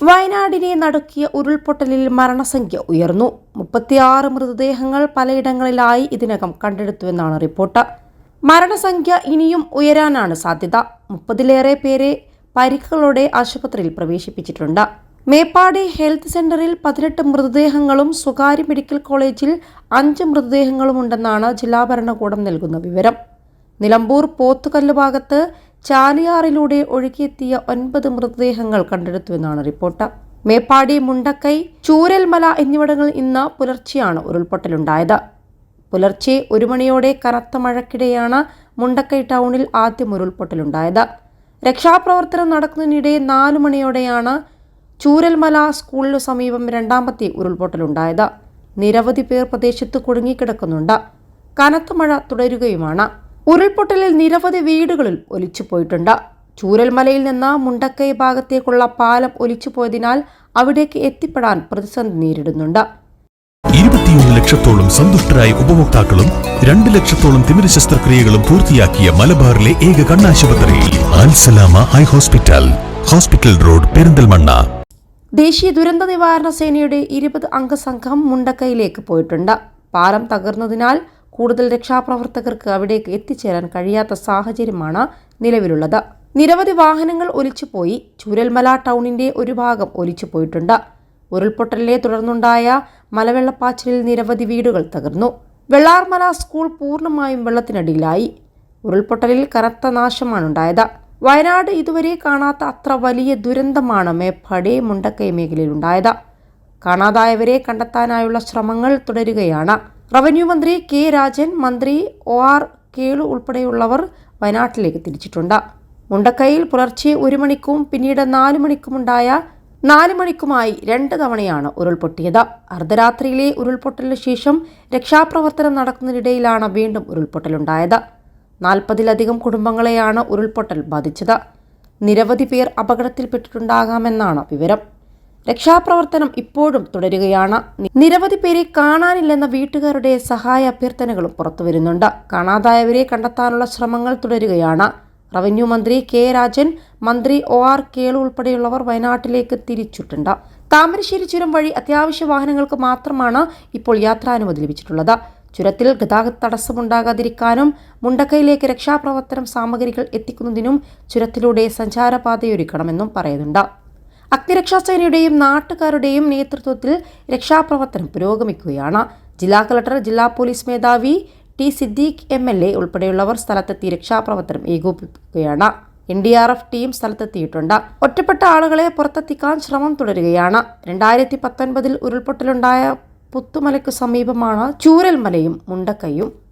വയനാടിനെ നടുക്കിയ ഉരുൾപൊട്ടലിൽ മരണസംഖ്യ ഉയർന്നു. മുപ്പത്തിയാറ് മൃതദേഹങ്ങൾ പലയിടങ്ങളിലായി ഇതിനകം കണ്ടെടുത്തുവെന്നാണ് റിപ്പോർട്ട്. മരണസംഖ്യ ഇനിയും ഉയരാനാണ് സാധ്യത. മുപ്പതിലേറെ പേരെ പരിക്കുകളോടെ ആശുപത്രിയിൽ പ്രവേശിപ്പിച്ചിട്ടുണ്ട്. മേപ്പാടി ഹെൽത്ത് സെന്ററിൽ പതിനെട്ട് മൃതദേഹങ്ങളും സ്വകാര്യ മെഡിക്കൽ കോളേജിൽ അഞ്ച് മൃതദേഹങ്ങളുമുണ്ടെന്നാണ് ജില്ലാ ഭരണകൂടം നൽകുന്ന വിവരം. നിലമ്പൂർ പോത്തുകല്ല് ഭാഗത്ത് ചാലിയാറിലൂടെ ഒഴുകിയെത്തിയ ഒൻപത് മൃതദേഹങ്ങൾ കണ്ടെടുത്തുവെന്നാണ് റിപ്പോർട്ട്. മേപ്പാടി മുണ്ടക്കൈ ചൂരൽമല എന്നിവിടങ്ങളിൽ ഇന്ന് പുലർച്ചെയാണ് ഉരുൾപൊട്ടലുണ്ടായത്. പുലർച്ചെ ഒരു മണിയോടെ കനത്ത മഴക്കിടെയാണ് മുണ്ടക്കൈ ടൗണിൽ ആദ്യം ഉരുൾപൊട്ടലുണ്ടായത്. രക്ഷാപ്രവർത്തനം നടക്കുന്നതിനിടെ നാലു മണിയോടെയാണ് ചൂരൽമല സ്കൂളിനു സമീപം രണ്ടാമത്തെ ഉരുൾപൊട്ടലുണ്ടായത്. നിരവധി പേർ പ്രദേശത്ത് കുടുങ്ങിക്കിടക്കുന്നുണ്ട്. കനത്ത മഴ തുടരുകയുമാണ്. ഉരുൾപൊട്ടലിൽ നിരവധി വീടുകളിൽ ഒലിച്ചുപോയിട്ടുണ്ട്. ചൂരൽമലയിൽ നിന്ന് മുണ്ടക്കൈ ഭാഗത്തേക്കുള്ള പാലം ഒലിച്ചുപോയതിനാൽ അവിടേക്ക് എത്തിപ്പെടാൻ പ്രതിസന്ധി നേരിടുന്നുണ്ട്. ഇരുപത്തിയൊന്ന് ലക്ഷത്തോളം സന്തുഷ്ടരായ ഉപഭോക്താക്കളും രണ്ട് ലക്ഷത്തോളം തിമിര ശസ്ത്രക്രിയകളും പൂർത്തിയാക്കിയ മലബാറിലെ ഏക കണ്ണാശുപത്രി Alsalama eye hospital hospital road Perinthalmanna. ദേശീയ ദുരന്ത നിവാരണ സേനയുടെ ഇരുപത് അംഗസംഘം മുണ്ടക്കൈയിലേക്ക് പോയിട്ടുണ്ട്. പാലം തകർന്നതിനാൽ കൂടുതൽ രക്ഷാപ്രവർത്തകർക്ക് അവിടേക്ക് എത്തിച്ചേരാൻ കഴിയാത്ത സാഹചര്യമാണ് നിലവിലുള്ളത്. നിരവധി വാഹനങ്ങൾ ഒലിച്ചുപോയി. ചൂരൽമല ടൗണിന്റെ ഒരു ഭാഗം ഒലിച്ചുപോയിട്ടുണ്ട്. ഉരുൾപൊട്ടലിനെ തുടർന്നുണ്ടായ മലവെള്ളപ്പാച്ചിലിൽ നിരവധി വീടുകൾ തകർന്നു. വെള്ളാർമല സ്കൂൾ പൂർണമായും വെള്ളത്തിനടിയിലായി. ഉരുൾപൊട്ടലിൽ കനത്ത നാശമാണുണ്ടായത്. വയനാട് ഇതുവരെ കാണാത്ത അത്ര വലിയ ദുരന്തമാണ് മേപ്പാടി മുണ്ടക്കൈ മേഖലയിലുണ്ടായത്. കാണാതായവരെ കണ്ടെത്താനായുള്ള ശ്രമങ്ങൾ തുടരുകയാണ്. റവന്യൂ മന്ത്രി കെ രാജൻ മന്ത്രി ഒ ആർ കേളു ഉൾപ്പെടെയുള്ളവർ വയനാട്ടിലേക്ക് തിരിച്ചിട്ടുണ്ട്. മുണ്ടക്കൈയിൽ പുലർച്ചെ ഒരു മണിക്കും പിന്നീട് നാല് മണിക്കുമുണ്ടായ നാല് മണിക്കുമായി രണ്ട് തവണയാണ് ഉരുൾപൊട്ടിയത്. അർദ്ധരാത്രിയിലെ ഉരുൾപൊട്ടലിന് ശേഷം രക്ഷാപ്രവർത്തനം നടക്കുന്നതിനിടയിലാണ് വീണ്ടും ഉരുൾപൊട്ടലുണ്ടായത്. നാൽപ്പതിലധികം കുടുംബങ്ങളെയാണ് ഉരുൾപൊട്ടൽ ബാധിച്ചത്. നിരവധി പേർ അപകടത്തിൽപ്പെട്ടിട്ടുണ്ടാകാമെന്നാണ് വിവരം. രക്ഷാപ്രവർത്തനം ഇപ്പോഴും തുടരുകയാണ്. നിരവധി പേരെ കാണാനില്ലെന്ന വീട്ടുകാരുടെ സഹായ അഭ്യർത്ഥനകളും പുറത്തുവരുന്നുണ്ട് കാണാതായവരെ കണ്ടെത്താനുള്ള ശ്രമങ്ങൾ തുടരുകയാണ്. റവന്യൂ മന്ത്രി കെ രാജൻ മന്ത്രി ഒ ആർ കേളു ഉൾപ്പെടെയുള്ളവർ വയനാട്ടിലേക്ക് തിരിച്ചിട്ടുണ്ട്. താമരശ്ശേരി ചുരം വഴി അത്യാവശ്യ വാഹനങ്ങൾക്ക് മാത്രമാണ് ഇപ്പോൾ യാത്രാനുമതി ലഭിച്ചിട്ടുള്ളത്. ചുരത്തിൽ ഗതാഗത തടസ്സമുണ്ടാകാതിരിക്കാനും മുണ്ടക്കൈയിലേക്ക് രക്ഷാപ്രവർത്തനം സാമഗ്രികൾ എത്തിക്കുന്നതിനും ചുരത്തിലൂടെ സഞ്ചാരപാതയൊരുക്കണമെന്നും പറയുന്നുണ്ട്. അഗ്നിരക്ഷാസേനയുടെയും നാട്ടുകാരുടെയും നേതൃത്വത്തിൽ രക്ഷാപ്രവർത്തനം പുരോഗമിക്കുകയാണ്. ജില്ലാ കളക്ടർ ജില്ലാ പോലീസ് മേധാവി T Siddique M L A ഉൾപ്പെടെയുള്ളവർ സ്ഥലത്തെത്തി രക്ഷാപ്രവർത്തനം ഏകോപിപ്പിക്കുകയാണ്. N D R F team സ്ഥലത്തെത്തിയിട്ടുണ്ട്. ഒറ്റപ്പെട്ട ആളുകളെ പുറത്തെത്തിക്കാൻ ശ്രമം തുടരുകയാണ്. രണ്ടായിരത്തി പത്തൊൻപതിൽ ഉരുൾപൊട്ടലുണ്ടായ പുത്തുമലയ്ക്ക് സമീപമാണ് ചൂരൽമലയും മുണ്ടക്കൈയും.